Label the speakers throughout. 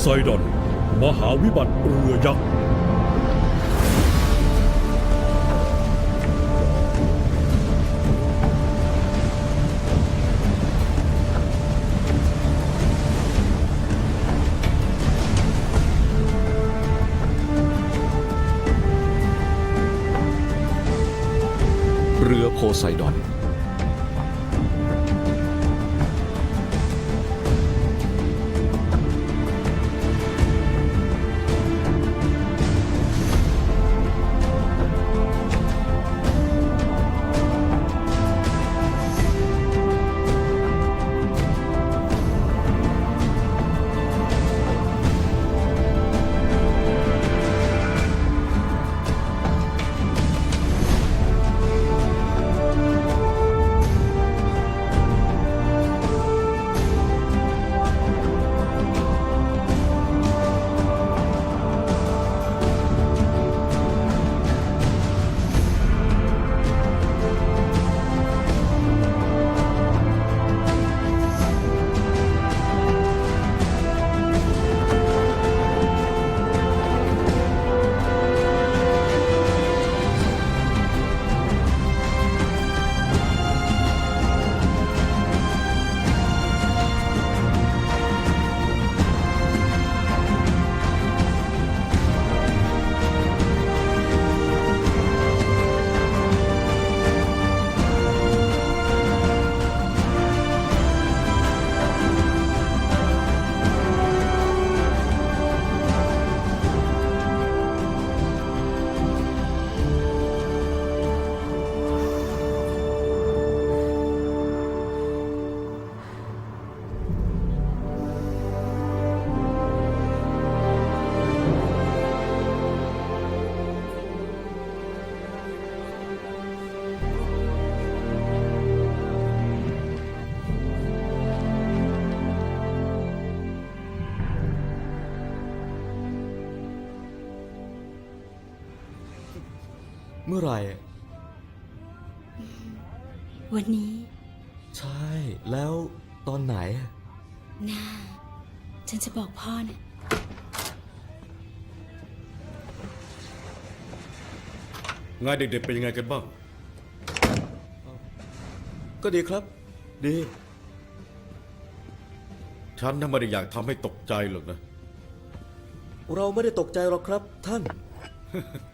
Speaker 1: ไซดอน มหาวิบัติเรือยักษ์
Speaker 2: เรือโพไซดอน
Speaker 3: เมื่อไหร่
Speaker 4: วันนี้
Speaker 3: ใช่ แล้วตอนไหน
Speaker 4: น่าฉันจะบอกพ่อนะ
Speaker 1: งานเด็กๆเป็นยังไงกันบ้าง
Speaker 3: ก็ดีครับ ดี
Speaker 1: ฉันน่ะไม่ได้อยากทำให้ตกใจหรอกนะ
Speaker 3: เราไม่ได้ตกใจหรอกครับท่าน
Speaker 1: ค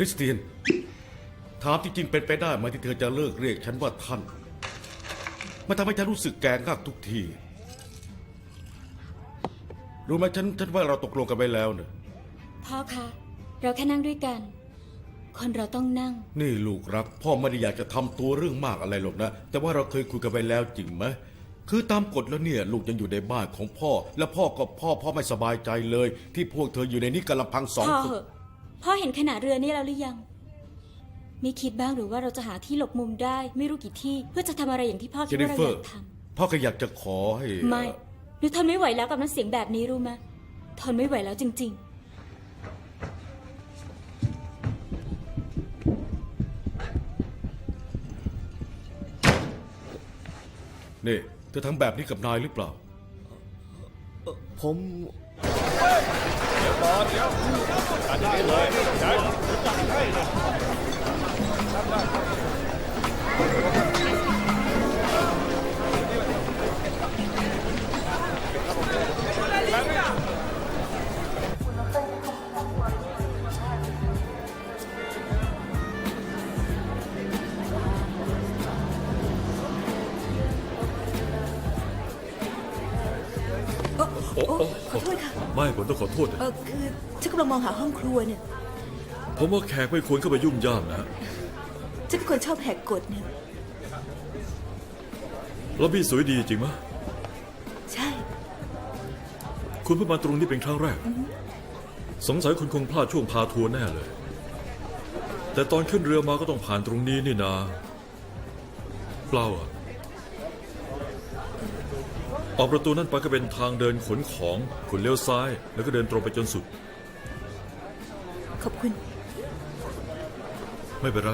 Speaker 1: ริสเตียน ถามจริงๆเป็นไปได้ไหมที่เธอจะเลิกเรียกฉันว่าท่าน มันทำให้ฉันรู้สึกแกงกากทุกที รู้ไหมฉันฉันว่าเราตกลงกันไปแล้วเนะ
Speaker 4: พ่อคะ เราแค่นั่งด้วยกัน คนเราต้องนั่ง
Speaker 1: นี่ลูกรัก พ่อไม่ได้อยากจะทำตัวเรื่องมากอะไรหรอกนะ แต่ว่าเราเคยคุยกันไปแล้วจริงไหมคือตามกฎแล้วเนี่ยลูกยังอยู่ในบ้านของพ่อ และพ่อก็พ่อพ่อไม่สบายใจเลย ที่พวกเธออยู่ในนี้กันลำพังสอง
Speaker 4: พ่อ
Speaker 1: ค
Speaker 4: เห
Speaker 1: น
Speaker 4: อะ พ่อเห็นขนาดเรือนี้แล้วหรือยัง ไม่คิดบ้างหรือว่าเราจะหาที่หลบมุมได้ ไม่รู้กี่ที่เพื่อจะทำอะไรอย่างที่พ่อ
Speaker 1: เจ
Speaker 4: คิด
Speaker 1: นนิ
Speaker 4: ว่าเรา
Speaker 1: เฟอ
Speaker 4: อ
Speaker 1: ร์
Speaker 4: ยากท
Speaker 1: พ่อก็อยากจะขอให้ำ
Speaker 4: ไม่หนูทนไม่ไหวแล้วกับน้ำเสียงแบบนี้รู้ไหมทนไม่ไหวแล้วจริง
Speaker 1: นี่เธอทำแบบนี้กับนายหรือเปล่า
Speaker 3: ผม ร้อนตัดได้เลยจัดให้เลย
Speaker 5: โอ้ขอโทษค่ะ
Speaker 6: ไม่ผมต้องขอโทษนะ
Speaker 5: เออคือฉันกำลังมองหาห้องครัวเนี่ย
Speaker 6: ผมว่าแขกไม่ควรเข้าไปยุ่งย่ามนะ
Speaker 5: ฉันเป็นคนชอบแหกกฎเนี่ย
Speaker 6: ล็อบบี้สวยดีจริงมะ
Speaker 5: ใช่
Speaker 6: คุณเพิ่งมาตรงนี้เป็นครั้งแรก สงสัยคุณคงพลาดช่วงพาทัวร์แน่เลย แต่ตอนขึ้นเรือมาก็ต้องผ่านตรงนี้นี่นา เปล่าอะ ออกประตูนั่นไปก็เป็นทางเดินขนของคุณเลี้ยวซ้าย แล้วก็เดินตรงไปจนสุด
Speaker 5: ขอบคุณ
Speaker 6: ไม่เป็นไร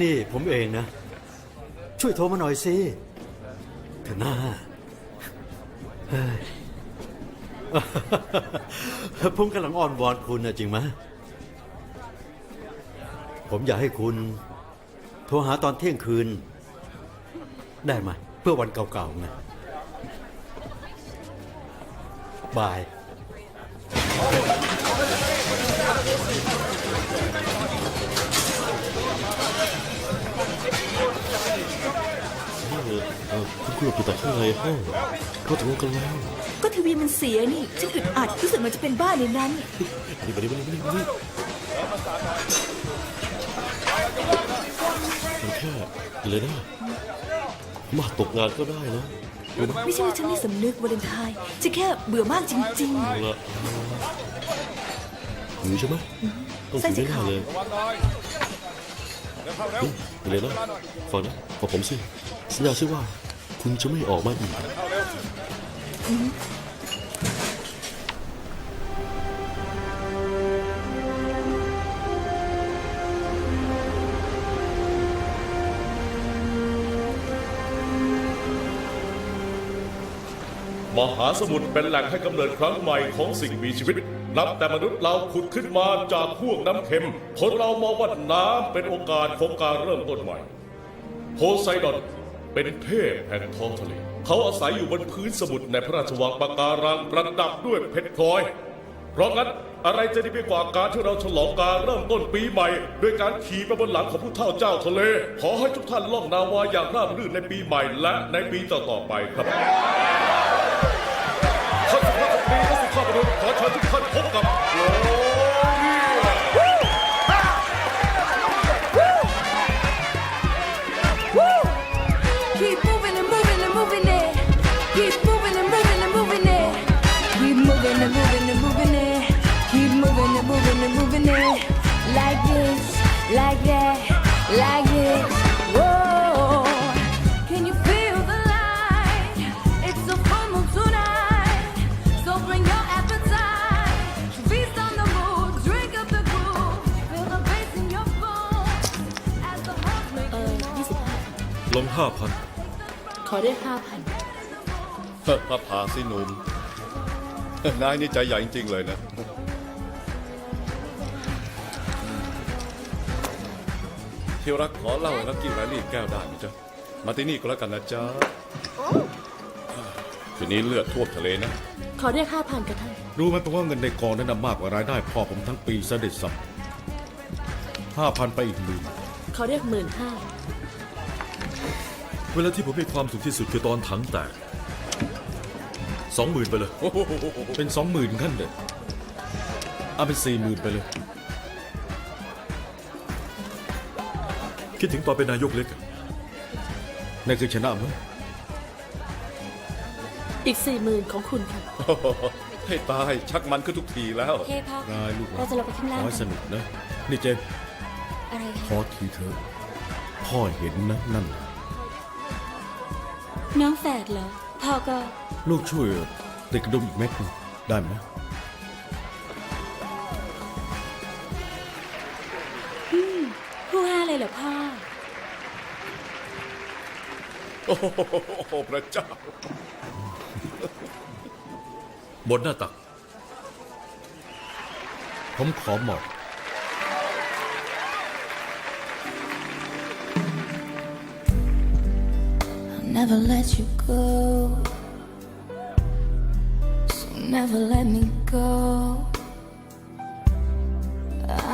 Speaker 7: นี่ผมเองนะ ช่วยโทรมาหน่อยสิเถอะหน้าเฮ้ย ผมกำลังอ้อนวอนคุณนะจริงไหมผมอยากให้คุณ โทรหาตอนเที่ยงคืน ได้ไหมเพื่อวันเก่าๆไงบาย
Speaker 8: เออคุณครูอยู่แต่ข้างในห้องเขาถึงกันแล้ว
Speaker 5: ก็ทีวีมันเสียนี่ ฉันอึดอัดรู้สึกมันจะเป็นบ้าในนั้น
Speaker 8: นี่มานี่มานี่มานี่มานี่มันแค่เลยนะ มาตกงานก็ได้นะรู้ไหม
Speaker 5: ไม่ใช่ว่าฉันไม่สำนึกวาเลนไทน์ฉันแค่เบื่อมากจริง
Speaker 8: เอาละหือใช่ไหมต้อง
Speaker 5: ใช่
Speaker 8: ถือ
Speaker 5: สิ
Speaker 8: แน่
Speaker 5: ค่ะ
Speaker 8: ๆเลยนี่เลยนะฟังนะฟังผมสิสัญญาซิว่า คุณจะไม่ออกมาอีก
Speaker 9: มหาสมุทรเป็นแหล่งให้กำเนิดครั้งใหม่ของสิ่งมีชีวิต นับแต่มนุษย์เราขุดขึ้นมาจากห่วงน้ำเค็ม คนเรามองว่าน้ำเป็นโอกาสของการเริ่มต้นใหม่ โพไซดอนเป็นเทพแห่งท้องทะเล เขาอาศัยอยู่บนพื้นสมุทรในพระราชวังปะการังประดับด้วยเพชรพลอย เพราะงั้นอะไรจะดีไปกว่าการที่เราฉลองการเริ่มต้นปีใหม่ ด้วยการขี่ไปบนหลังของผู้เฒ่าเจ้าทะเล ขอให้ทุกท่านล่องนาวาอย่างราบรื่นในปีใหม่และในปีต่อๆไปครับ
Speaker 10: like that, like this Whoa Can you feel the light? It's a full moon tonight So bring your appetite Feast on the mood, drink up the groove Feel the bass in your bones As the heart makes
Speaker 4: เออยี่สิบห้า
Speaker 6: ลงห้าพัน
Speaker 4: ขอได้ห้าพัน
Speaker 2: พระพาสิหนุ่มนายนี่ใจใหญ่จริงๆเลยนะ ที่รักขอเล่าให้รักกี้แรลลี่แก้วได้ไหมจ๊ะ มาที่นี่ก็แล้วกันนะจ๊ะคืนนี้เลือดท่วมทะเลนะ
Speaker 4: ขอได้ห้าพันกับท่าน
Speaker 1: รู้ไหมเพราะว่าเงินในกองนั้นนะมากกว่ารายได้พ่อผมทั้งปีเสด็จสับห้าพันไปอีกหมื่น
Speaker 4: ขอได้หมื่นห้า
Speaker 6: เวลาที่ผมมีความสุขที่สุดคือตอนถังแตกสองหมื่นไปเลย
Speaker 1: เป็นสองหมื่นขั้นเด็ดเอาเป็นสี่หมื่นไปเลย
Speaker 6: คิดถึงตอนเป็นนายกเล็กอะ
Speaker 1: นั่นคือชนะมั้ย
Speaker 4: อีกสี่หมื่นของคุณค่ะ
Speaker 2: ให้ตายชักมันขึ้นทุกทีแล้ว
Speaker 4: เฮ้พ่อ
Speaker 1: รายลูก
Speaker 4: เราจะลงไปข้างล่าง
Speaker 1: ขอให้
Speaker 4: กั
Speaker 1: ส
Speaker 4: น
Speaker 1: นุกนะ นี่เจมส์
Speaker 4: อะไร
Speaker 1: ข
Speaker 4: คะ
Speaker 1: อทีเถอะพ่อเห็นนะนั่นน่ะ
Speaker 4: น้องแฝดเหรอพ่อก็
Speaker 1: ลูกช่วยติดกระดุมอีกเม็ดหนึ่งได้ไหม
Speaker 4: ผู้ห้าเลยเหรอพ่อ
Speaker 2: โอ้พระเจ้า
Speaker 6: บนหน้าตัก
Speaker 1: ผมขอหม
Speaker 10: อบ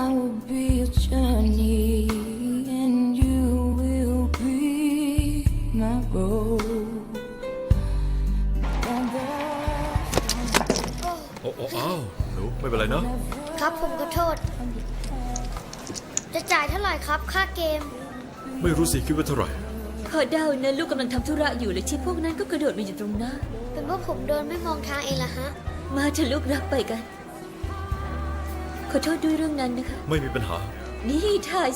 Speaker 10: I will be journey
Speaker 6: อ้โอ้อ้าวหนูไม่เป็นไรนะ
Speaker 11: ครับผมขอโทษ จะจ่ายเท่าไหร่ครับ ค่าเกม
Speaker 6: ไม่รู้สิคิดว่าเท่าไหร่
Speaker 4: ขอเดานะลูกกำลังทำธุระอยู่เลยที่พวกนั้นก็กระโดดมาอยู่ตรงหน้า
Speaker 11: เป็นเพราะผมเดินไม่มองทางเองละฮะ
Speaker 4: มาเถอะลูกรับไปกัน ขอโทษด้วยเรื่องนั้นนะคะ
Speaker 6: ไม่มีปัญหา
Speaker 4: นี่ถ่าย